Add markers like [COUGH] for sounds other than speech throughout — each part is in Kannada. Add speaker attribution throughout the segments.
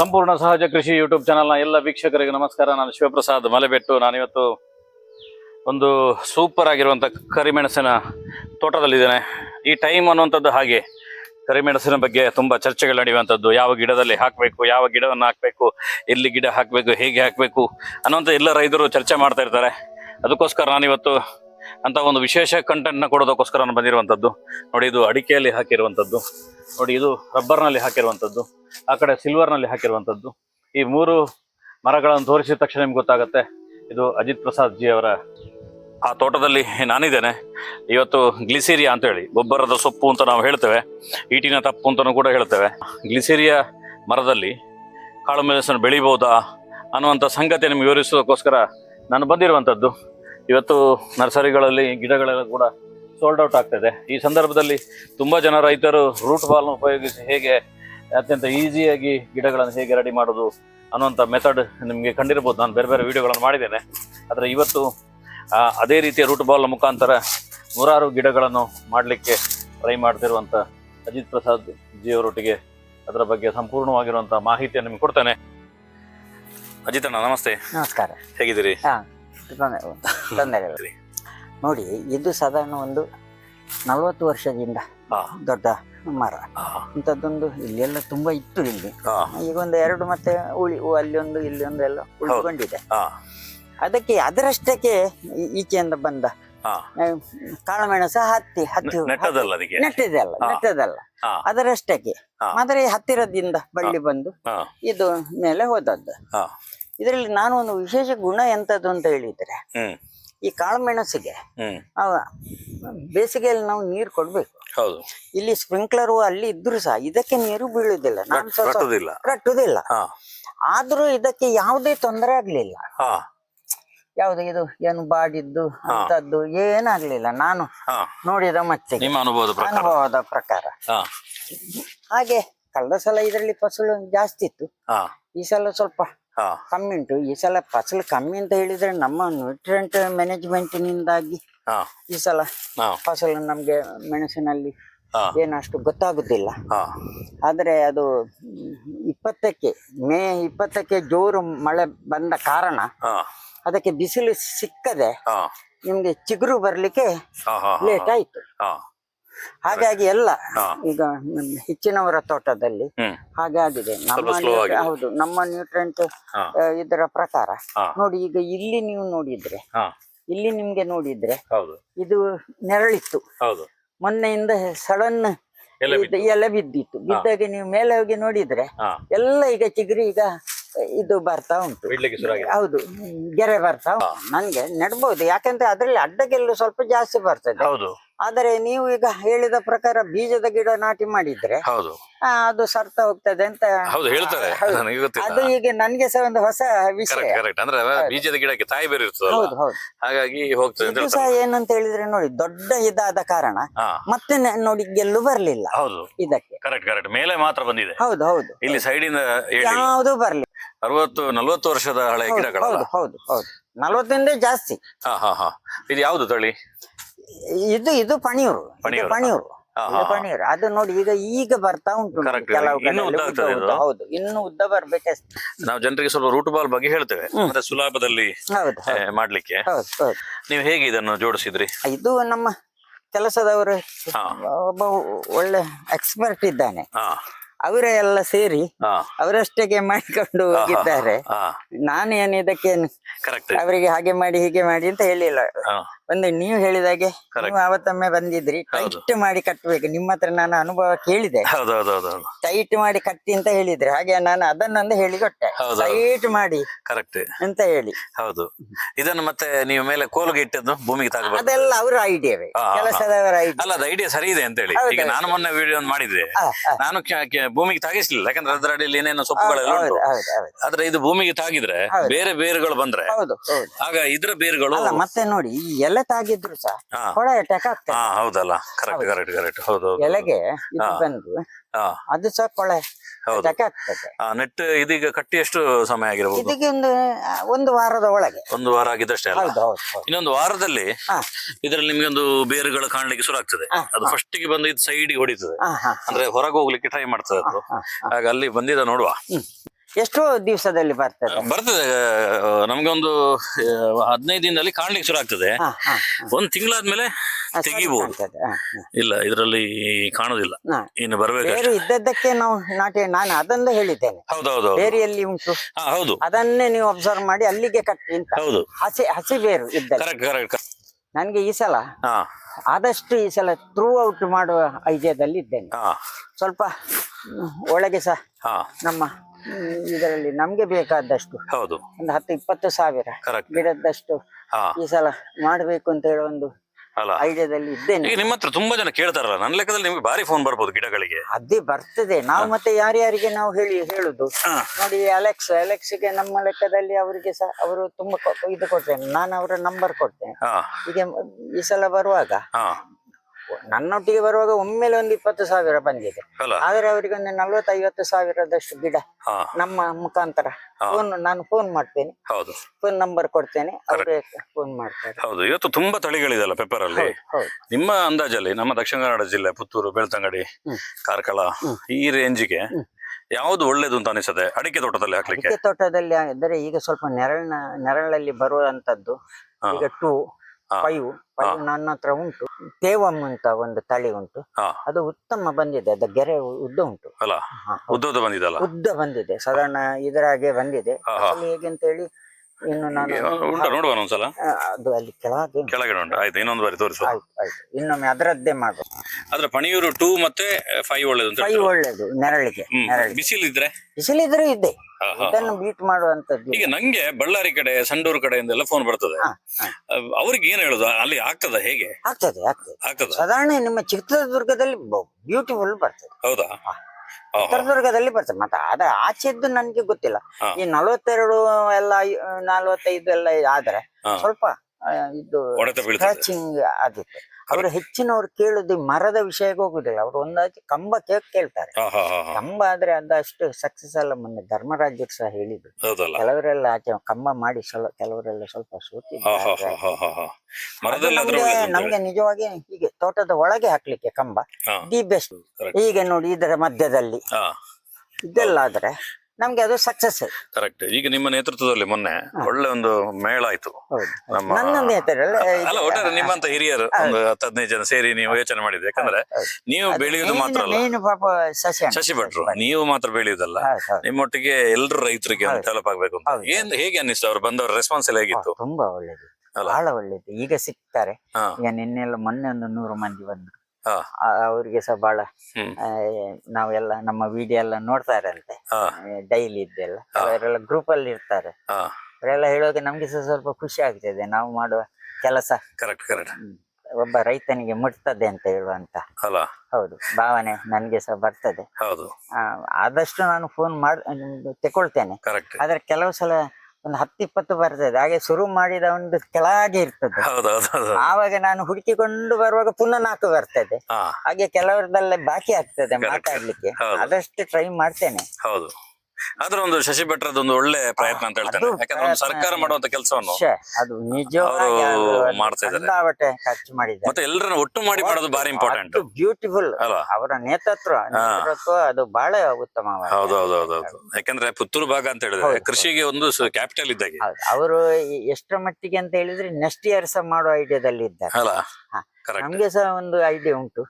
Speaker 1: ಸಂಪೂರ್ಣ ಸಹಜ ಕೃಷಿ ಯೂಟ್ಯೂಬ್ ಚಾನಲ್ನ ಎಲ್ಲ ವೀಕ್ಷಕರಿಗೆ ನಮಸ್ಕಾರ. ನಾನು ಶಿವಪ್ರಸಾದ್ ಮಲೆಬೆಟ್ಟು. ನಾನಿವತ್ತು ಒಂದು ಸೂಪರ್ ಆಗಿರುವಂಥ ಕರಿಮೆಣಸಿನ ತೋಟದಲ್ಲಿದ್ದೇನೆ. ಈ ಟೈಮ್ ಅನ್ನುವಂಥದ್ದು ಹಾಗೆ ಕರಿಮೆಣಸಿನ ಬಗ್ಗೆ ತುಂಬ ಚರ್ಚೆಗಳು ನಡೆಯುವಂಥದ್ದು. ಯಾವ ಗಿಡದಲ್ಲಿ ಹಾಕಬೇಕು, ಯಾವ ಗಿಡವನ್ನು ಹಾಕಬೇಕು, ಎಲ್ಲಿ ಗಿಡ ಹಾಕಬೇಕು, ಹೇಗೆ ಹಾಕಬೇಕು ಅನ್ನೋಂಥ ಎಲ್ಲ ರೈತರು ಚರ್ಚೆ ಮಾಡ್ತಾ ಇರ್ತಾರೆ. ಅದಕ್ಕೋಸ್ಕರ ನಾನಿವತ್ತು ಅಂತ ಒಂದು ವಿಶೇಷ ಕಂಟೆಂಟ್ನ ಕೊಡೋದಕ್ಕೋಸ್ಕರ ನಾನು ಬಂದಿರುವಂಥದ್ದು. ನೋಡಿ, ಇದು ಅಡಿಕೆಯಲ್ಲಿ ಹಾಕಿರುವಂಥದ್ದು. ನೋಡಿ, ಇದು ರಬ್ಬರ್ನಲ್ಲಿ ಹಾಕಿರುವಂಥದ್ದು. ಆ ಕಡೆ ಸಿಲ್ವರ್ನಲ್ಲಿ ಹಾಕಿರುವಂಥದ್ದು. ಈ ಮೂರು ಮರಗಳನ್ನು ತೋರಿಸಿದ ತಕ್ಷಣ ನಿಮ್ಗೆ ಗೊತ್ತಾಗುತ್ತೆ, ಇದು ಅಜಿತ್ ಪ್ರಸಾದ್ ಜಿ ಅವರ ಆ ತೋಟದಲ್ಲಿ ನಾನಿದ್ದೇನೆ. ಇವತ್ತು ಗ್ಲಿಸೀರಿಯಾ ಅಂತ ಹೇಳಿ ಗೊಬ್ಬರದ ಸೊಪ್ಪು ಅಂತ ನಾವು ಹೇಳ್ತೇವೆ, ಈಟಿನ ತಪ್ಪು ಅಂತಲೂ ಕೂಡ ಹೇಳ್ತೇವೆ. ಗ್ಲಿಸೀರಿಯಾ ಮರದಲ್ಲಿ ಕಾಳು ಮೆಣಸನ್ನು ಬೆಳಿಬೋದಾ ಅನ್ನುವಂಥ ಸಂಗತಿ ನಿಮ್ಗೆ ವಿವರಿಸೋದಕ್ಕೋಸ್ಕರ ನಾನು ಬಂದಿರುವಂಥದ್ದು. ಇವತ್ತು ನರ್ಸರಿಗಳಲ್ಲಿ ಗಿಡಗಳೆಲ್ಲ ಕೂಡ ಸೋಲ್ಡ್ ಔಟ್ ಆಗ್ತದೆ. ಈ ಸಂದರ್ಭದಲ್ಲಿ ತುಂಬ ಜನ ರೈತರು ರೂಟ್ ಬಾಲ್ನ ಉಪಯೋಗಿಸಿ ಹೇಗೆ ಅತ್ಯಂತ ಈಸಿಯಾಗಿ ಗಿಡಗಳನ್ನು ಹೇಗೆ ರೆಡಿ ಮಾಡೋದು ಅನ್ನುವಂಥ ಮೆಥಡ್ ನಿಮಗೆ ಕಂಡಿರ್ಬೋದು. ನಾನು ಬೇರೆ ಬೇರೆ ವಿಡಿಯೋಗಳನ್ನು ಮಾಡಿದ್ದೇನೆ. ಆದರೆ ಇವತ್ತು ಅದೇ ರೀತಿಯ ರೂಟ್ ಬಾಲ್ ಮುಖಾಂತರ ನೂರಾರು ಗಿಡಗಳನ್ನು ಮಾಡಲಿಕ್ಕೆ ಟ್ರೈ ಮಾಡ್ತಿರುವಂಥ ಅಜಿತ್ ಪ್ರಸಾದ್ ಜಿಯವರೊಟ್ಟಿಗೆ ಅದರ ಬಗ್ಗೆ ಸಂಪೂರ್ಣವಾಗಿರುವಂಥ ಮಾಹಿತಿಯನ್ನು ನಿಮಗೆ ಕೊಡ್ತೇನೆ. ಅಜಿತ್ ಅಣ್ಣ ನಮಸ್ತೆ.
Speaker 2: ನಮಸ್ಕಾರ.
Speaker 1: ಹೇಗಿದ್ದೀರಿ?
Speaker 2: ನೋಡಿ ಇದು ಸಾಧಾರಣ ಒಂದು ನಲವತ್ತು ವರ್ಷದಿಂದ ದೊಡ್ಡ ಮರ. ಇಂಥದ್ದೊಂದು ಇಲ್ಲೆಲ್ಲ ತುಂಬಾ ಇತ್ತು ಇಲ್ಲಿ. ಈಗ ಒಂದು ಎರಡು ಮತ್ತೆ ಉಳಿ ಅಲ್ಲಿ ಒಂದು ಇಲ್ಲಿ ಒಂದು ಎಲ್ಲ ಉಳ್ಕೊಂಡಿದೆ. ಅದಕ್ಕೆ ಅದರಷ್ಟಕ್ಕೆ ಈಚೆಯಿಂದ ಬಂದ ಕಾಳುಮೆಣಸ ಹತ್ತಿ ಹತ್ತಿ
Speaker 1: ನೆಟ್ಟದಲ್ಲ
Speaker 2: ನೆಟ್ಟಿದಲ್ಲ ಅದರಷ್ಟಕ್ಕೆ
Speaker 1: ಆದರೆ
Speaker 2: ಮಾತ್ರ ಹತ್ತಿರದಿಂದ ಬಳ್ಳಿ ಬಂದು ಇದು ಮೇಲೆ ಹೋದದ್ದು. ಇದರಲ್ಲಿ ನಾನು ಒಂದು ವಿಶೇಷ ಗುಣ ಎಂತದ್ದು ಅಂತ ಹೇಳಿದ್ರೆ ಈ ಕಾಳುಮೆಣಸಿಗೆ
Speaker 1: ಮೆಣಸಿಗೆ
Speaker 2: ನಾವು ಬೇಸಿಗೆಯಲ್ಲಿ ನಾವು ನೀರು ಕೊಡ್ಬೇಕು. ಇಲ್ಲಿ ಸ್ಪ್ರಿಂಕ್ಲರ್ ಅಲ್ಲಿ ಇದ್ರು ಸಹ ಇದಕ್ಕೆ ನೀರು ಬೀಳುದಿಲ್ಲ
Speaker 1: ಕಟ್ಟುದಿಲ್ಲ
Speaker 2: ಆದ್ರೂ ಇದಕ್ಕೆ ಯಾವುದೇ ತೊಂದರೆ ಆಗ್ಲಿಲ್ಲ. ಯಾವ್ದು ಇದು ಏನು ಬಾಡಿದ್ದು ಅಂತದ್ದು ಏನಾಗ್ಲಿಲ್ಲ. ನಾನು ನೋಡಿದ
Speaker 1: ಮತ್ತೆ ಅನುಭವದ ಪ್ರಕಾರ.
Speaker 2: ಹಾಗೆ ಕಳೆದ ಸಲ ಇದರಲ್ಲಿ ಫಸಲು ಜಾಸ್ತಿ ಇತ್ತು. ಈ ಸಲ ಸ್ವಲ್ಪ ಕಮ್ಮಿ ಉಂಟು ಈ ಸಲ ಫಸಲು ಕಮ್ಮಿ ಅಂತ ಹೇಳಿದ್ರೆ ನಮ್ಮ ನ್ಯೂಟ್ರಿಯೆಂಟ್ ಮ್ಯಾನೇಜ್ಮೆಂಟ್
Speaker 1: ನಿಂದಾಗಿ
Speaker 2: ಈ ಸಲ ಫಸಲು ನಮ್ಗೆ ಮೆಣಸಿನಲ್ಲಿ ಏನಷ್ಟು ಗೊತ್ತಾಗುದಿಲ್ಲ. ಆದ್ರೆ ಅದು ಇಪ್ಪತ್ತಕ್ಕೆ ಮೇ ಇಪ್ಪತ್ತಕ್ಕೆ ಜೋರು ಮಳೆ ಬಂದ ಕಾರಣ ಅದಕ್ಕೆ ಬಿಸಿಲು ಸಿಕ್ಕದೆ ನಿಮ್ಗೆ ಚಿಗುರು ಬರ್ಲಿಕ್ಕೆ ಲೇಟ್ ಆಯ್ತು. ಹಾಗಾಗಿ ಎಲ್ಲ ಈಗ ಹೆಚ್ಚಿನವರ ತೋಟದಲ್ಲಿ ಹಾಗಾಗಿದೆ. ನಮ್ಮ. ಹೌದು ನಮ್ಮ ನ್ಯೂಟ್ರೆಂಟ್ ಇದರ ಪ್ರಕಾರ. ನೋಡಿ ಈಗ ಇಲ್ಲಿ ನೀವು ನೋಡಿದ್ರೆ ಇಲ್ಲಿ ನಿಮ್ಗೆ ನೋಡಿದ್ರೆ ಇದು ನೆರಳಿತ್ತು. ಮೊನ್ನೆಯಿಂದ ಸಡನ್
Speaker 1: ಎಲ್ಲ.
Speaker 2: ಎಲೆ ಬಿದ್ದಿತ್ತು. ಬಿದ್ದಾಗ ನೀವು ಮೇಲೆ ಹೋಗಿ ನೋಡಿದ್ರೆ ಎಲ್ಲ ಈಗ ಚಿಗುರಿ ಈಗ ಇದು ಬರ್ತಾ ಉಂಟು. ಹೌದು ಗೆರೆ ಬರ್ತಾ ಉಂಟು. ನನ್ಗೆ ನೆಡ್ಬಹುದು ಯಾಕಂದ್ರೆ ಅದ್ರಲ್ಲಿ ಅಡ್ಡಗೆಲ್ಲು ಸ್ವಲ್ಪ ಜಾಸ್ತಿ ಬರ್ತದೆ.
Speaker 1: ಹೌದು.
Speaker 2: ಆದರೆ ನೀವು ಈಗ ಹೇಳಿದ ಪ್ರಕಾರ ಬೀಜದ ಗಿಡ ನಾಟಿ ಮಾಡಿದ್ರೆ
Speaker 1: ಹೌದು.
Speaker 2: ಅದು ಸರ್ತ ಹೋಗ್ತದೆ ಅಂತ
Speaker 1: ಹೌದು ಹೇಳ್ತಾರೆ.
Speaker 2: ಅದು ಈಗ ನನ್ಗೆ ಸಹ ಒಂದು ಹೊಸ ವಿಷಯ.
Speaker 1: ಅಂದ್ರೆ ಬೀಜದ ಗಿಡಕ್ಕೆ ತಾಯಿ ಬೇರೆ
Speaker 2: ಹೌದು ಹೌದು.
Speaker 1: ಹಾಗಾಗಿ ಹೋಗ್ತದೆ
Speaker 2: ಸಹ ಏನಂತ ಹೇಳಿದ್ರೆ ನೋಡಿ ದೊಡ್ಡ ಇದಾದ ಕಾರಣ ಮತ್ತೆ ನೋಡಿ ಗೆಲ್ಲು ಬರ್ಲಿಲ್ಲ
Speaker 1: ಹೌದು.
Speaker 2: ಇದಕ್ಕೆ.
Speaker 1: ಕರೆಕ್ಟ್ ಕರೆಕ್ಟ್ ಮೇಲೆ ಮಾತ್ರ ಬಂದಿದೆ.
Speaker 2: ಹೌದು ಹೌದು.
Speaker 1: ಇಲ್ಲಿ ಸೈಡಿಂದ
Speaker 2: ಯಾವುದು ಬರ್ಲಿ
Speaker 1: ಅರವತ್ತು ನಲವತ್ತು ವರ್ಷದ ಹಳೆ ಗಿಡಗಳು
Speaker 2: ಹೌದು ಹೌದು ಹೌದು. ನಲವತ್ತಿಂದ ಜಾಸ್ತಿ.
Speaker 1: ಹಾ ಹಾ ಹಾ. ಇದು ಯಾವುದು ತಳಿ?
Speaker 2: ಇದು ಇದು ಪಣಿಯೂರು. ಇದು
Speaker 1: ಪಣಿಯೂರು.
Speaker 2: ಪಣಿಯೂರು.
Speaker 1: ಹಾ,
Speaker 2: ಇದು
Speaker 1: ಹಾ, ಹಾ.
Speaker 2: ಪಣಿಯೂರು. ಅದು ನೋಡಿ ಈಗ ಈಗ ಬರ್ತಾ ಉಂಟು ನೋಡಿ
Speaker 1: Correct.
Speaker 2: ಕೆಲವು
Speaker 1: ಇನ್ನು
Speaker 2: ಕಡೆಯಲ್ಲಿ
Speaker 1: ಉದ್ದ
Speaker 2: ಉದ್ದ
Speaker 1: ಆಗ್ತದೆ
Speaker 2: ಉದ್ದ,
Speaker 1: ಇದು?
Speaker 2: ಹೌದು ಇನ್ನು ಉದ್ದ ಬರ್ಬೇಕಷ್ಟೇ.
Speaker 1: ನಾವು ಜನರಿಗೆ ಸ್ವಲ್ಪ ರೂಟ್ ಬಾಲ್ ಬಗ್ಗೆ ಹೇಳ್ತೇವೆ. ಅಂದ್ರೆ ಸುಲಭದಲ್ಲಿ
Speaker 2: ಹೌದು
Speaker 1: ಮಾಡ್ಲಿಕ್ಕೆ.
Speaker 2: ಹೌದು ಹೌದು.
Speaker 1: ನೀವು ಹೇಗೆ ಇದನ್ನು ಜೋಡಿಸಿದ್ರಿ?
Speaker 2: ಇದು ನಮ್ಮ ಕೆಲಸದವರು
Speaker 1: ಹಾ.
Speaker 2: ಒಬ್ಬ ಒಳ್ಳೆ ಎಕ್ಸ್ಪರ್ಟ್ ಇದ್ದಾನೆ.
Speaker 1: ಹಾ.
Speaker 2: ಅವರೇ ಎಲ್ಲ ಸೇರಿ
Speaker 1: ಅವರಷ್ಟೇ
Speaker 2: ಅವರಷ್ಟಕ್ಕೆ ಮಾಡಿಕೊಂಡು ಹೋಗಿದ್ದಾರೆ. ನಾನು ಏನು ಇದಕ್ಕೆ ಅವರಿಗೆ ಹಾಗೆ ಮಾಡಿ ಹೀಗೆ ಮಾಡಿ ಅಂತ ಹೇಳಿಲ್ಲ. ಒಂದು ನೀವು ಹೇಳಿದಾಗೆ. ನೀವು ಅವತ್ತೊಮ್ಮೆ ಬಂದಿದ್ರಿ. ಟೈಟ್ ಮಾಡಿ ಕಟ್ಟಬೇಕು ನಿಮ್ಮ ಹತ್ರ ನಾನು ಅನುಭವ ಕೇಳಿದೆ.
Speaker 1: ಹೌದು ಹೌದು ಹೌದು ಹೌದು.
Speaker 2: ಟೈಟ್ ಮಾಡಿ ಕಟ್ಟಿ ಅಂತ ಹೇಳಿದ್ರೆ ಹಾಗೆ ನಾನು ಅದನ್ನೊಂದು ಹೇಳಿಕೊಟ್ಟೆ.
Speaker 1: ಹೌದು.
Speaker 2: ಟೈಟ್ ಮಾಡಿ
Speaker 1: ಕರೆಕ್ಟ್
Speaker 2: ಅಂತ ಹೇಳಿ.
Speaker 1: ಹೌದು. ಇದನ್ನು ಮತ್ತೆ ನೀವು ಮೇಲೆ ಕೋಲುಗೆ ಇಟ್ಟದ್ದು ಭೂಮಿಗೆ ತಾಗಬೇಕು
Speaker 2: ಅದೆಲ್ಲ ಅವರ ಐಡಿಯಾವೇ. ಕೆಲಸದವರ ಐಡಿಯಾ
Speaker 1: ಅಲ್ಲ ಅದು ಐಡಿಯಾ ಸರಿ ಇದೆ ಅಂತ ಹೇಳಿ ಈಗ ನಾನು ಮೊನ್ನೆ ವಿಡಿಯೋ ಮಾಡಿದ್ರೆ ನಾನು ಭೂಮಿಗೆ ತಾಗಿಸ್ಲಿಲ್ಲ. ಯಾಕಂದ್ರೆ ಅದರ ಅಡಿಯಲ್ಲಿ ಏನೇನು ಸೊಪ್ಪುಗಳೆಲ್ಲ ಉಂಟು. ಆದ್ರೆ ಇದು ಭೂಮಿಗೆ ತಾಗಿದ್ರೆ ಬೇರೆ ಬೇರುಗಳು ಬಂದ್ರೆ ಆಗ ಇದ್ರ ಬೇರುಗಳು
Speaker 2: ಮತ್ತೆ ನೋಡಿ ಈ ಎಲೆ ತಾಗಿದ್ರು ಸಹ.
Speaker 1: ಹಾ.
Speaker 2: ಕೊಳ ಅಟ್ಯಾಕ್ ಆಗ್ತದೆ
Speaker 1: ಹಾ ಹೌದಲ್ಲ. ಕರೆಕ್ಟ್ ಕರೆಕ್ಟ್ ಕರೆಕ್ಟ್ ಹೌದು ಹೌದು
Speaker 2: ಎಲೆಗೆ ಇದು
Speaker 1: ಹಾ.
Speaker 2: ಬಂದು
Speaker 1: ಹಾ.
Speaker 2: ಅದು ಸಹ ಕೊಳೆ
Speaker 1: ಹೌದು.
Speaker 2: ಅಟ್ಯಾಕ್ ಆಗ್ತದೆ
Speaker 1: ನೆಟ್ ಇದೀಗ ಕಟ್ಟಿ ಎಷ್ಟು ಸಮಯ ಆಗಿರಬಹುದು
Speaker 2: ಇದಕ್ಕೆ ಒಂದು ಆ, ಒಂದು ವಾರದ ಒಳಗೆ.
Speaker 1: ಒಂದು ವಾರ ಆಗಿದ್ದಷ್ಟೇ ಅಲ್ಲ?
Speaker 2: ಹೌದು ಹೌದು ಹೌದು.
Speaker 1: ಇನ್ನೊಂದು ವಾರದಲ್ಲಿ
Speaker 2: ಹಾ.
Speaker 1: ಇದರಲ್ಲಿ ನಿಮ್ಗೆ ಒಂದು ಬೇರುಗಳು ಕಾಣಲಿಕ್ಕೆ ಶುರು ಆಗ್ತದೆ.
Speaker 2: ಹಾ,
Speaker 1: ಅದು ಫಸ್ಟ್ಗೆ ಬಂದು ಇದು ಸೈಡ್ ಹೊಡಿತದೆ.
Speaker 2: ಹಾ ಹಾ.
Speaker 1: ಅಂದ್ರೆ ಹೊರಗೆ ಹೋಗ್ಲಿಕ್ಕೆ ಟ್ರೈ ಮಾಡ್ತದೆ ಅದು. ಆಗ ಅಲ್ಲಿ ಬಂದಿದ ನೋಡುವ.
Speaker 2: ಎಷ್ಟೋ ದಿವಸದಲ್ಲಿ ಬರ್ತದೆ.
Speaker 1: ಬರ್ತದೆ ನಮ್ಗೆ ಒಂದು ಹದಿನೈದು ದಿನದಲ್ಲಿ ಕಾಣ್ಲಿಕ್ಕೆ ಶುರು ಆಗ್ತದೆ. ಒಂದ್ ತಿಂಗಳಾದ್ಮೇಲೆ ತೆಗಿಬಹುದು. ಇಲ್ಲ ಇದರಲ್ಲಿ ಕಾಣುದಿಲ್ಲ. ಇನ್ನು ಬರಬೇಕು
Speaker 2: ಇದ್ದದಕ್ಕೆ ಇದ್ದದ್ದಕ್ಕೆ ನಾವು ನಾಟಿ ನಾನು ಅದನ್ನು ಹೇಳಿದ್ದೇನೆ.
Speaker 1: ಹೌದೌದು
Speaker 2: ಬೇರೆಯಲ್ಲಿ ಉಂಟು.
Speaker 1: ಹೌದು.
Speaker 2: ಅದನ್ನೇ ನೀವು ಅಬ್ಸರ್ವ್ ಮಾಡಿ ಅಲ್ಲಿಗೆ ಕಟ್ಟಿ
Speaker 1: ಹೌದು.
Speaker 2: ಹಸಿ ಹಸಿ ಬೇರು
Speaker 1: ಇದ್ದ
Speaker 2: ನನ್ಗೆ ಈ ಸಲ ಆದಷ್ಟು ಈ ಸಲ ಥ್ರೂ ಔಟ್ ಮಾಡುವ ಐಡಿಯಾದಲ್ಲಿ ಇದ್ದೇನೆ ಸ್ವಲ್ಪ ಒಳಗೆ ಸಹ
Speaker 1: ಹಾ.
Speaker 2: ನಮ್ಮ ಇದರಲ್ಲಿ ನಮ್ಗೆ ಬೇಕಾದಷ್ಟು
Speaker 1: ಹೌದು.
Speaker 2: ಒಂದು ಹತ್ತು ಇಪ್ಪತ್ತು ಸಾವಿರ
Speaker 1: ಕರೆಕ್ಟ್
Speaker 2: ಗಿಡದಷ್ಟು
Speaker 1: ಹಾ.
Speaker 2: ಈ ಸಲ ಮಾಡ್ಬೇಕು ಅಂತ ಹೇಳೋ ಒಂದು
Speaker 1: ಅಲ್ಲ.
Speaker 2: ಐಡಿಯಾದಲ್ಲಿ ಇದ್ದೇನೆ
Speaker 1: ಈಗ ನಿಮ್ಮ ಹತ್ರ ತುಂಬಾ ಜನ ಕೇಳ್ತಾರಲ್ಲ ನನ್ನ ಲೆಕ್ಕದಲ್ಲಿ ನಿಮ್ಗೆ ಭಾರಿ ಫೋನ್ ಬರ್ಬೋದು ಗಿಡಗಳಿಗೆ.
Speaker 2: ಅದೇ ಬರ್ತದೆ. ನಾವು ಮತ್ತೆ ಯಾರ್ಯಾರಿಗೆ ನಾವು ಹೇಳಿ ಹೇಳುದು.
Speaker 1: ಹಾ.
Speaker 2: ನೋಡಿ ಅಲೆಕ್ಸ್ ಅಲೆಕ್ಸ್ಗೆ ನಮ್ಮ ಲೆಕ್ಕದಲ್ಲಿ ಅವರಿಗೆ ಸಹ ಅವರು ತುಂಬಾ ಕೊ- ಇದು ಕೊಡ್ತೇನೆ. ನಾನು ಅವರ ನಂಬರ್ ಕೊಡ್ತೇನೆ.
Speaker 1: ಹಾ.
Speaker 2: ಹೀಗೆ ಈ ಸಲ ಬರುವಾಗ
Speaker 1: ಹಾ.
Speaker 2: ನನ್ನೊಟ್ಟಿಗೆ ಬರುವಾಗ ಒಮ್ಮೆಲೆ ಒಂದು ಇಪ್ಪತ್ತು ಸಾವಿರ ಬಂದಿದೆ. ಆದ್ರೆ ಅವರಿಗೆ ಒಂದು ನಲ್ವತ್ತು ಐವತ್ತು ಸಾವಿರದಷ್ಟು ಗಿಡ ನಮ್ಮ ಮುಖಾಂತರ ಫೋನ್ ನಾನು ಫೋನ್ ಮಾಡ್ತೇನೆ.
Speaker 1: ಹೌದು.
Speaker 2: ಫೋನ್ ನಂಬರ್ ಕೊಡ್ತೇನೆ. ಅವರೇ ಫೋನ್ ಮಾಡ್ತಾರೆ.
Speaker 1: ಹೌದು. ಇವತ್ತು ತುಂಬಾ ತಳಿಗಳಿದೆಲ್ಲ ಪೇಪರ್ ಅಲ್ಲಿ. ನಿಮ್ಮ ಅಂದಾಜಲ್ಲಿ ನಮ್ಮ ದಕ್ಷಿಣ ಕನ್ನಡ ಜಿಲ್ಲೆ ಪುತ್ತೂರು ಬೆಳ್ತಂಗಡಿ. ಕಾರ್ಕಳ ಈ ರೇಂಜ್ಗೆ ಯಾವ್ದು ಒಳ್ಳೇದು ಅಂತ ಅನಿಸುತ್ತೆ? ಅಡಿಕೆ ತೋಟದಲ್ಲಿ ಹಾಕ್ಲಿಕ್ಕೆ.
Speaker 2: ಅಡಿಕೆ ತೋಟದಲ್ಲಿ ಆಗಿದ್ರೆ ಈಗ ಸ್ವಲ್ಪ ನೆರಳಿನ ನೆರಳಲ್ಲಿ ಬರುವಂತದ್ದು. ಈಗ ಟೂ. ಫೈವ್ ಫೈವ್ ನನ್ನ ಹತ್ರ ಉಂಟು. ತೇವಂ ಅಂತ ಒಂದು ತಳಿ ಉಂಟು.
Speaker 1: ಹಾ.
Speaker 2: ಅದು ಉತ್ತಮ ಬಂದಿದೆ ಅದು ಗೆರೆ ಉದ್ದ ಉಂಟು.
Speaker 1: ಅಲ್ಲ
Speaker 2: ಹಾ,
Speaker 1: ಉದ್ದದ ಬಂದಿದಲ್ಲ?
Speaker 2: ಉದ್ದ ಬಂದಿದೆ ಸಾಧಾರಣ ಇದರಾಗೆ ಬಂದಿದೆ.
Speaker 1: ಹಾ, ಹಾ.
Speaker 2: ಅಸಲು ಹೇಗೆ ಅಂತ ಹೇಳಿ ಇನ್ನು ನಾನು
Speaker 1: ಉಂಟ ನೋಡುವ ಒಂದ್ಸಲ
Speaker 2: ಆ, ಅದು ಅಲ್ಲಿ ಕೆಳಗೆ
Speaker 1: ಕೆಳಗಡೆ ಉಂಟು. ಆಯ್ತು ಇನ್ನೊಂದು ಬಾರಿ ತೋರಿಸುವ.
Speaker 2: ಆಯ್ತು ಆಯ್ತು. ಇನ್ನೊಮ್ಮೆ ಅದರದ್ದೇ ಮಾಡುವ.
Speaker 1: ಆದ್ರೆ ಪಣಿಯೂರು ಟೂ ಮತ್ತೆ ಫೈವ್ ಒಳ್ಳೇದು ಅಂತ ಹೇಳ್ತಾರೆ.
Speaker 2: ಒಳ್ಳೇದು ನೆರಳಿಗೆ
Speaker 1: ಹ್ಮ್
Speaker 2: ನೆರಳಿಗೆ.
Speaker 1: ಬಿಸಿಲಿದ್ರೆ?
Speaker 2: ಬಿಸಿಲಿದ್ರೂ ಇದೆ.
Speaker 1: ಹಾ, ಹಾ,
Speaker 2: ಇದನ್ನು ಬೀಟ್ ಮಾಡುವಂತದ್ದು
Speaker 1: ಈಗ ನಂಗೆ ಬಳ್ಳಾರಿ ಕಡೆ ಸಂಡೂರು ಕಡೆಯಿಂದ ಎಲ್ಲ ಫೋನ್ ಬರ್ತದೆ.
Speaker 2: ಹಾ, ಹಾ.
Speaker 1: ಅಹ್, ಅವ್ರಿಗೆ ಏನ್ ಹೇಳುದು? ಅಲ್ಲಿ ಆಗ್ತದ ಹೇಗೆ?
Speaker 2: ಆಗ್ತದೆ ಆಗ್ತದೆ.
Speaker 1: ಆಗ್ತದ?
Speaker 2: ಸಾಧಾರಣ ನಿಮ್ಮ ಚಿತ್ರದುರ್ಗದಲ್ಲಿ ಬ್ಯೂಟಿಫುಲ್ ಬರ್ತದೆ.
Speaker 1: ಹೌದಾ.
Speaker 2: ಚಿತ್ರದುರ್ಗದಲ್ಲಿ ಬರ್ತದೆ ಮತ್ತೆ ಅದ ಆಚೆದ್ದು ನನ್ಗೆ ಗೊತ್ತಿಲ್ಲ. ಈ ನಲವತ್ತೆರಡು ಎಲ್ಲ ನಲವತ್ತೈದು ಎಲ್ಲ ಆದ್ರೆ ಸ್ವಲ್ಪ ಇದು ಅದಿತ್ತು ಆದಿತ್ತು ಅವರು ಹೆಚ್ಚಿನವರು ಕೇಳುದು ಮರದ ವಿಷಯಕ್ಕೆ ಹೋಗುದಿಲ್ಲ. ಅವರು ಒಂದಾಗಿ ಕಂಬ ಕೇಕ್ ಕೇಳ್ತಾರೆ. ಕಂಬ ಆದ್ರೆ ಅದಷ್ಟು ಸಕ್ಸಸ್ ಅಲ್ಲ ಮೊನ್ನೆ ಧರ್ಮರಾಜ್ಯಕ್ಕೆ ಸಹ ಹೇಳಿದ್ರು. ಕೆಲವರೆಲ್ಲ ಆಚೆ ಕಂಬ ಮಾಡಿ ಸ್ವಲ್ಪ ಕೆಲವರೆಲ್ಲ ಸ್ವಲ್ಪ ಸೋತಿದ್ದಾರೆ ನಮ್ಗೆ ನಿಜವಾಗಿ ಹೀಗೆ ತೋಟದ ಒಳಗೆ ಹಾಕ್ಲಿಕ್ಕೆ ಕಂಬ. The best. ಈಗ ನೋಡಿ ಇದರ ಮಧ್ಯದಲ್ಲಿ. ಇದೆಲ್ಲ ಆದ್ರೆ ನಮ್ಗೆ ಅದು ಸಕ್ಸಸ್
Speaker 1: ಕರೆಕ್ಟ್ ಈಗ ನಿಮ್ಮ ನೇತೃತ್ವದಲ್ಲಿ ಮೊನ್ನೆ ಒಳ್ಳೆ ಒಂದು ಮೇಳ ಆಯ್ತು. ನಮ್ಮ-
Speaker 2: ನನ್ನ ನೇತರಲ್ಲ
Speaker 1: ಅಲ್ಲ ಒಟ್ಟಾರೆ ನಿಮ್ಮಂತ ಹಿರಿಯರು ಒಂದು ಹತ್ತು ಹದಿನೈದು ಜನ ಸೇರಿ ನೀವು ಯೋಚನೆ ಮಾಡಿದ್ರೆ ಯಾಕಂದ್ರೆ ನೀವು ಬೆಳೆಯುವುದು ಮಾತ್ರ ಅಲ್ಲ.
Speaker 2: ಮೇನು ಪಾಪ ಸಸ್ಯ ಹಣ್ಣು.
Speaker 1: ಶಶಿ ಭಟ್ರು ನೀವು ಮಾತ್ರ ಬೆಳೆಯುವುದಲ್ಲ. ನಿಮ್ಮೊಟ್ಟಿಗೆ ಎಲ್ರು ರೈತರಿಗೆ ಡೆವಲಪ್ ಆಗ್ಬೇಕು ಅಂತ. ಏನ್ ಹೇಗೆ ಅನ್ನಿಸ್ತು? ಅವ್ರು ಬಂದವ್ರ ರೆಸ್ಪಾನ್ಸ್ ಎಲ್ಲ ಹೇಗಿತ್ತು?
Speaker 2: ತುಂಬಾ ಒಳ್ಳೇದು? ಬಹಳ ಒಳ್ಳೇದು ಈಗ ಸಿಗ್ತಾರೆ. ಈಗ ನಿನ್ನೆಲ್ಲ ಮೊನ್ನೆ ಒಂದು ನೂರು ಮಂದಿ ಬಂದ್ರು. ಅವರಿಗೆ ಸಹ ಬಹಳ ನಾವೆಲ್ಲ ನಮ್ಮ ವಿಡಿಯೋ ಎಲ್ಲ ನೋಡ್ತಾರಂತೆ
Speaker 1: ಅಂತೆ
Speaker 2: ಡೈಲಿ ಇದ್ದೆಲ್ಲ. ಅವರೆಲ್ಲ ಗ್ರೂಪ್ ಅಲ್ಲಿ ಇರ್ತಾರೆ. ಅವರೆಲ್ಲ ಹೇಳುವಾಗ ನಮ್ಗೆ ಸಹ ಸ್ವಲ್ಪ ಖುಷಿ ಆಗ್ತದೆ. ನಾವು ಮಾಡುವ ಕೆಲಸ.
Speaker 1: ಕರೆಕ್ಟ್ ಕರೆಕ್ಟ್
Speaker 2: ಒಬ್ಬ ರೈತನಿಗೆ ಮುಟ್ತದೆ ಅಂತ ಹೇಳುವಂತ. ಹೌದು. ಭಾವನೆ ನನ್ಗೆ ಸಹ ಬರ್ತದೆ. ಆದಷ್ಟು ನಾನು ಫೋನ್ ಮಾಡ್
Speaker 1: ತೆಕೊಳ್ತೇನೆ.
Speaker 2: ಆದ್ರೆ ಕೆಲವು ಸಲ ಒಂದು ಹತ್ತು ಇಪ್ಪತ್ತು ಬರ್ತದೆ. ಹಾಗೆ ಶುರು ಮಾಡಿದ ಒಂದು ಕೆಳಗೆ ಇರ್ತದೆ. ಆವಾಗ ನಾನು ಹುಡುಕಿಕೊಂಡು ಬರುವಾಗ ಪುನಃ ನಾಲ್ಕು ಬರ್ತದೆ. ಹಾಗೆ ಕೆಲವರದಲ್ಲೇ ಬಾಕಿ ಆಗ್ತದೆ. ಮಾತಾಡ್ಲಿಕ್ಕೆ. ಆದಷ್ಟು ಟ್ರೈ ಮಾಡ್ತೇನೆ.
Speaker 1: ಹೌದು. ಆದ್ರೆ ಒಂದು ಶಶಿ ಭಟ್ರದ್ದು ಒಂದು ಒಳ್ಳೆ ಪ್ರಯತ್ನ ಅಂತ ಹೇಳ್ತೇನೆ.
Speaker 2: ಅದು
Speaker 1: ಯಾಕಂದ್ರೆ ಒಂದು
Speaker 2: ಪ್ರಯತ್ನ
Speaker 1: ಸರ್ಕಾರ ಮಾಡುವಂತ ಕೆಲಸವನ್ನು
Speaker 2: ಅದು ನಿಜವಾಗಿ
Speaker 1: ಅವರು
Speaker 2: ಅದು ಅದು
Speaker 1: ಮಾಡ್ತಾ ಇದ್ದಾರೆ.
Speaker 2: ಕಂಡಾಪಟ್ಟೆ ಖರ್ಚು ಮಾಡಿದ್ದಾರೆ.
Speaker 1: ಮತ್ತೆ ಎಲ್ಲರನ್ನ ಒಟ್ಟು ಮಾಡಿ ಮಾಡೋದು ಬಾರಿ ಇಂಪಾರ್ಟೆಂಟ್
Speaker 2: ಬ್ಯೂಟಿಫುಲ್
Speaker 1: ಅಲ್ಲ?
Speaker 2: ಅವರ ನೇತೃತ್ವ ನೇತೃತ್ವ ಅದು ಬಹಳ ಉತ್ತಮವಾದ
Speaker 1: ಹೌದು ಹೌದು ಹೌದು ಹೌದು. ಯಾಕಂದ್ರೆ ಪುತ್ತೂರು ಭಾಗ ಅಂತ ಹೇಳಿದ್ರೆ ಕೃಷಿಗೆ ಒಂದು ಕ್ಯಾಪಿಟಲ್ ಇದ್ದಾಗ.
Speaker 2: ಅವರು ಎಷ್ಟರ ಮಟ್ಟಿಗೆ ಅಂತ ಹೇಳಿದ್ರೆ ನೆಕ್ಸ್ಟ್ ಇಯರ್ ಸಹ ಮಾಡೋ ಐಡಿಯಾದಲ್ಲಿ ಇದ್ದಾರೆ
Speaker 1: ಅಲ್ಲ
Speaker 2: ನಮ್ಗೆ ಸಹ ಒಂದು ಐಡಿಯಾ ಉಂಟು.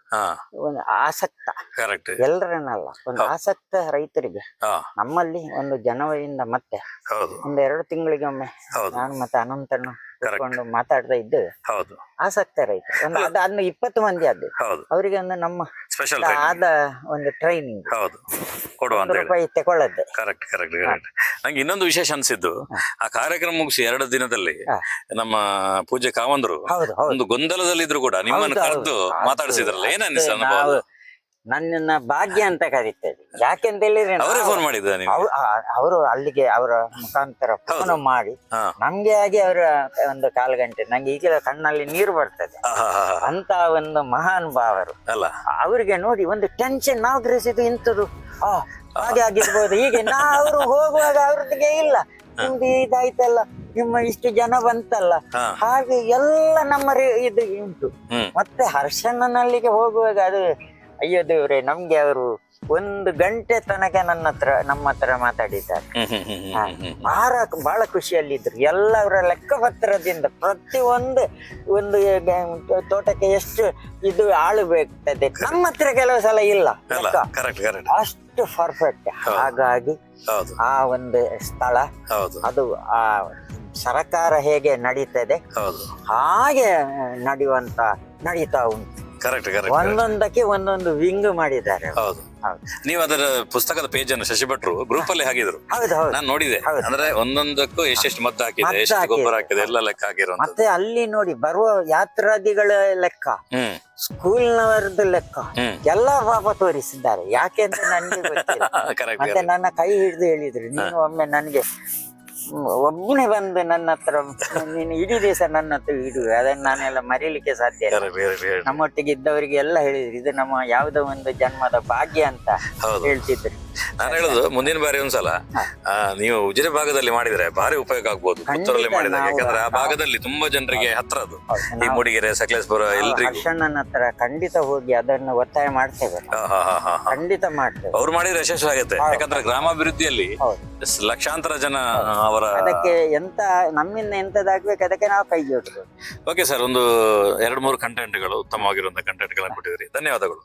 Speaker 2: ಒಂದು ಆಸಕ್ತ.
Speaker 1: ಕರೆಕ್ಟ್
Speaker 2: ಎಲ್ಲರನ್ನಲ್ಲ ಒಂದು ಆಸಕ್ತ ರೈತರಿಗೆ. ನಮ್ಮಲ್ಲಿ ಒಂದು ಜನವರಿಯಿಂದ ಮತ್ತೆ ಒಂದು ಎರಡು ತಿಂಗಳಿಗೆ ಒಮ್ಮೆ
Speaker 1: ಹೌದು.
Speaker 2: ನಾನು ಮತ್ತೆ ಅನಂತನು ಕೂತ್ಕೊಂಡು ಮಾತಾಡ್ತಾ ಇದ್ದೇವೆ
Speaker 1: ಹೌದು.
Speaker 2: ಆಸಕ್ತ ರೈತ ಒಂದು ಇಪ್ಪತ್ತು ಮಂದಿ ಆದ್ದು
Speaker 1: ಹೌದು.
Speaker 2: ಅವರಿಗೆ ಒಂದು ನಮ್ಮ
Speaker 1: ಸ್ಪೆಷಲ್
Speaker 2: ಆದ ಒಂದು ಟ್ರೈನಿಂಗ್
Speaker 1: ಹೌದು. ಕೊಡುವ ಅಂತ
Speaker 2: ರೂಪಾಯಿ
Speaker 1: ಕರೆಕ್ಟ್ ಕರೆಕ್ಟ್ ಕರೆಕ್ಟ್ ನಂಗೆ ಇನ್ನೊಂದು ವಿಶೇಷ ಅನ್ಸಿದ್ದು ಆ ಕಾರ್ಯಕ್ರಮ ಮುಗಿಸಿ ಎರಡು ದಿನದಲ್ಲಿ ನಮ್ಮ ಪೂಜೆ ಕಾವಂದ್ರು ಒಂದು ಗೊಂದಲದಲ್ಲಿ ಇದ್ರು ಕೂಡ ನಿಮ್ಮನ್ನು ಕರೆದು ಮಾತಾಡಿಸಿದ್ರಲ್ಲ ಏನ
Speaker 2: ಅದು? ನನ್ನನ್ನ ಭಾಗ್ಯ ಅಂತ ಕರೀತೇವೆ. ಯಾಕೆಂತ ಹೇಳಿದ್ರೆ
Speaker 1: ಅವರೇ ಫೋನ್ ಮಾಡಿದ್ದ ನೀವು?
Speaker 2: ಅವ್- ಆ- ಅವರು ಅಲ್ಲಿಗೆ ಅವರ ಮುಖಾಂತರ ಫೋನ್ ಮಾಡಿ
Speaker 1: ಹಾ.
Speaker 2: ನಮ್ಗೆ ಆಗಿ ಅವರ ಒಂದು ಕಾಲು ಗಂಟೆ ನಂಗೆ ಈಗ ಕಣ್ಣಲ್ಲಿ ನೀರು ಬರ್ತದೆ. ಅಂತ ಒಂದು ಮಹಾನ್ ಭಾವರು
Speaker 1: ಅಲ್ಲ.
Speaker 2: ಅವರಿಗೆ ನೋಡಿ ಒಂದು ಟೆನ್ಷನ್ ನಾವು ಗ್ರಹಿಸಿದ್ದು ಇಂಥದ್ದು. ಆ ಹಾಗೆ ಆಗಿರ್ಬೋದು. ಹೀಗೆ ನಾ ಅವರು ಹೋಗುವಾಗ ಅವ್ರದ್ದಿಗೆ ಇಲ್ಲ. ನಿಮ್ದು ಇದಾಯ್ತಲ್ಲ. ನಿಮ್ಮ ಇಷ್ಟು ಜನ ಬಂತಲ್ಲ.
Speaker 1: ಹಾ.
Speaker 2: ಹಾಗೆ ಎಲ್ಲ ನಮ್ಮ ರೇ- ಇದು ಉಂಟು.
Speaker 1: ಹ್ಮ್.
Speaker 2: ಮತ್ತೆ ಹರ್ಷಣ್ಣನಲ್ಲಿಗೆ ಹೋಗುವಾಗ ಅದು ಅಯ್ಯೋ ದೇವ್ರೆ ನಮ್ಗೆ ಅವರು ಒಂದು ಗಂಟೆ ತನಕ ನನ್ನ ಹತ್ರ ನಮ್ಮ ಹತ್ರ ಮಾತಾಡಿದ್ದಾರೆ. ಬಹಳ ಬಹಳ ಖುಷಿಯಲ್ಲಿದ್ರು. ಎಲ್ಲವರ ಲೆಕ್ಕಪತ್ರದಿಂದ ಪ್ರತಿಯೊಂದು ಒಂದು ಒಂದು ತೋಟಕ್ಕೆ ಎಷ್ಟು ಇದು ಆಳು ಬೇಕಾಗ್ತದೆ ನಮ್ಮ ಹತ್ರ ಕೆಲವು ಸಲ ಇಲ್ಲ. ಅಷ್ಟು ಪರ್ಫೆಕ್ಟ್ ಹಾಗಾಗಿ ಆ ಒಂದು ಸ್ಥಳ ಅದು ಆ ಸರಕಾರ ಹೇಗೆ ನಡೀತದೆ ಹಾಗೆ ನಡೆಯುವಂತ ನಡೀತಾ ಉಂಟು.
Speaker 1: ಕರೆಕ್ಟ್ ಕರೆಕ್ಟ್
Speaker 2: ಒಂದೊಂದಕ್ಕೆ ಒಂದೊಂದು ವಿಂಗ್ ಮಾಡಿದ್ದಾರೆ
Speaker 1: ಹೌದು.
Speaker 2: ಹೌದು.
Speaker 1: ನೀವು ಅದರ ಪುಸ್ತಕದ ಪೇಜ್ ಅನ್ನು ಶಶಿ ಭಟ್ರು ಗ್ರೂಪ್ ಅಲ್ಲಿ ಹಾಕಿದ್ರು.
Speaker 2: ಹೌದು ಹೌದು.
Speaker 1: ನಾನು ನೋಡಿದೆ.
Speaker 2: ಹೌದು.
Speaker 1: ಅಂದ್ರೆ ಒಂದೊಂದಕ್ಕೂ ಎಷ್ಟೆಷ್ಟು ಮದ್ದು ಹಾಕಿದೆ ಎಷ್ಟು ಗೊಬ್ಬರ
Speaker 2: ಹಾಕಿದೆ.
Speaker 1: ಹಾಕಿದೆ ಎಲ್ಲ ಲೆಕ್ಕ ಹಾಕಿರೋ
Speaker 2: ಮತ್ತೆ ಅಲ್ಲಿ ನೋಡಿ ಬರುವ ಯಾತ್ರಾದಿಗಳ ಲೆಕ್ಕ
Speaker 1: ಹ್ಮ್.
Speaker 2: ಸ್ಕೂಲ್ನವರದ್ದು ಲೆಕ್ಕ
Speaker 1: ಹ್ಮ್.
Speaker 2: ಎಲ್ಲ ಪಾಪ ತೋರಿಸಿದ್ದಾರೆ. ಯಾಕೆ ಅಂತ ನನಗೆ ಗೊತ್ತಿಲ್ಲ. [LAUGHS]
Speaker 1: ಕರೆಕ್ಟ್
Speaker 2: ಮತ್ತೆ ನನ್ನ ಕೈ ಹಿಡಿದು ಹೇಳಿದ್ರು. ನೀನು ಒಮ್ಮೆ ನನಗೆ ಒಬ್ಬನೇ ಬಂದು ನನ್ನ ಹತ್ರ ನೀನು ಇಡೀ ದಿವಸ ನನ್ನ ಹತ್ರ ಇಡು ಅದನ್ನ ನಾನೆಲ್ಲ ಮರೀಲಿಕ್ಕೆ ಸಾಧ್ಯ ಇಲ್ಲ. ನಮ್ಮೊಟ್ಟಿಗೆ ಇದ್ದವರಿಗೆ ಎಲ್ಲ ಹೇಳಿದ್ರು ಇದು ನಮ್ಮ ಯಾವುದೋ ಒಂದು ಜನ್ಮದ ಭಾಗ್ಯ ಅಂತ ಹೇಳ್ತಿದ್ರು.
Speaker 1: ನಾನು ಹೇಳುದು ಮುಂದಿನ ಬಾರಿ ಒಂದ್ಸಲ. ಆ, ನೀವು ಉಜಿರೆ ಭಾಗದಲ್ಲಿ ಮಾಡಿದ್ರೆ ಭಾರಿ ಉಪಯೋಗ ಆಗ್ಬೋದು. ಪುತ್ತೂರಲ್ಲಿ ಮಾಡಿದ್ರೆ. ಯಾಕಂದ್ರೆ ಆ ಭಾಗದಲ್ಲಿ ತುಂಬಾ ಜನರಿಗೆ ಹತ್ರ ಅದು. ಈ ಮೂಡಿಗೆರೆ ಸಕಲೇಶ್ಪುರ ಎಲ್ರಿಗೂ.
Speaker 2: ಹರ್ಷಣ್ಣನ ಹತ್ರ ಖಂಡಿತ ಹೋಗಿ ಅದನ್ನು ಒತ್ತಾಯ ಮಾಡ್ತೇವೆ ನಾವು.
Speaker 1: ಹಾ, ಹಾ, ಹಾ, ಹಾ, ಹಾ.
Speaker 2: ಖಂಡಿತ ಮಾಡ್ತೇವೆ.
Speaker 1: ಅವ್ರು ಮಾಡಿದ್ರೆ ಯಶಸ್ವಿ ಆಗುತ್ತೆ. ಯಾಕಂದ್ರೆ ಗ್ರಾಮಾಭಿವೃದ್ಧಿಯಲ್ಲಿ
Speaker 2: ಹೌದು.
Speaker 1: ಸ್- ಲಕ್ಷಾಂತರ ಜನ ಅವರ
Speaker 2: ಅದಕ್ಕೆ ಎಂತ ನಮ್ಮಿಂದ ಎಂತದಾಗ್ಬೇಕು ಅದಕ್ಕೆ ನಾವು ಕೈ ಜೋಡಿಸೋದು
Speaker 1: ಓಕೆ ಸರ್ ಒಂದು ಎರಡು ಮೂರು ಕಂಟೆಂಟ್ಗಳು ಉತ್ತಮವಾಗಿರುವಂತಹ ಕಂಟೆಂಟ್ಗಳನ್ನು ಕೊಟ್ಟಿದ್ರಿ ಧನ್ಯವಾದಗಳು.